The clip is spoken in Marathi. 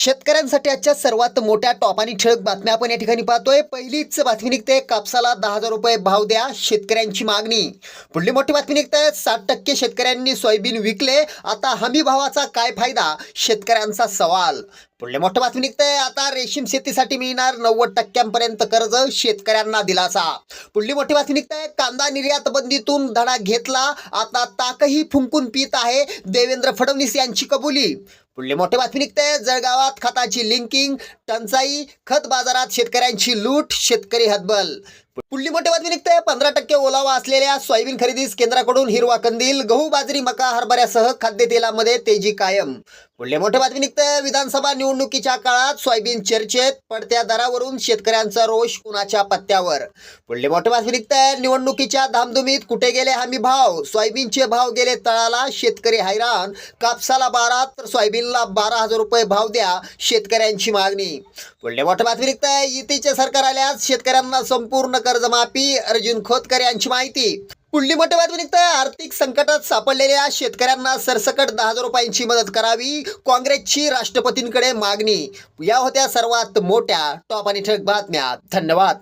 शेतकऱ्यांसाठी आजच्या सर्वात मोठ्या टॉप आणि ठळक बातम्या आपण या ठिकाणी पाहतोय. पहिलीच बातमी निघते कापसाला दहा हजार रुपये भाव द्या शेतकऱ्यांची मागणी. पुढली मोठी बातमी निघते साठ टक्के शेतकऱ्यांनी सोयाबीन विकले आता हमी भावाचा काय फायदा? शेतकऱ्यांचा सवाल. पुढले मोठं बातमी निघतंय आता रेशीम शेतीसाठी मिळणार नव्वद टक्क्यांपर्यंत कर्ज शेतकऱ्यांना दिलासा. पुढली मोठी बातमी निघतंय कांदा निर्यात बंदीतून धडा घेतला. आता ताकही फुंकून पित आहे देवेंद्र फडणवीस यांची कबुली. पुढले मोठे बातमी निघते. जळगावात खताची लिंकिंग टंचाई खत बाजारात शेतकऱ्यांची लूट शेतकरी हतबल. पुढली मोठी बातमी निघते. पंधरा टक्के ओलावा असलेल्या सोयाबीन खरेदीस केंद्राकडून हिरवा कंदील गहू बाजरी मका हरभऱ्यासह खाद्यतेलामध्ये तेजी कायम. पुढले मोठे बातमी निघते. विधानसभा निवडणुकीच्या काळात सोयाबीन चर्चेत पडत्या दरावरून शेतकऱ्यांचा रोष कुणाच्या पत्त्यावर. पुढले मोठे बातमी निघते. निवडणुकीच्या धामधुमीत कुठे गेले हमी भाव? सोयाबीनचे भाव गेले तळाला शेतकरी हैराण. कापसाला बारा तर सोयाबीनला बारा हजार रुपये भाव द्या शेतकऱ्यांची मागणी. पुढले मोठे बातमी निघते. युतीचे सरकार आल्यास शेतकऱ्यांना संपूर्ण कर्जमाफी अर्जुन खोतकर यांची माहिती. पुढली मोठी बातमी आर्थिक संकटात सापडलेल्या शेतकऱ्यांना सरसकट दहा हजार रुपयांची मदत करावी काँग्रेसची राष्ट्रपतींकडे मागणी. या होत्या सर्वात मोठ्या टॉप आणि ठळक बातम्या. धन्यवाद.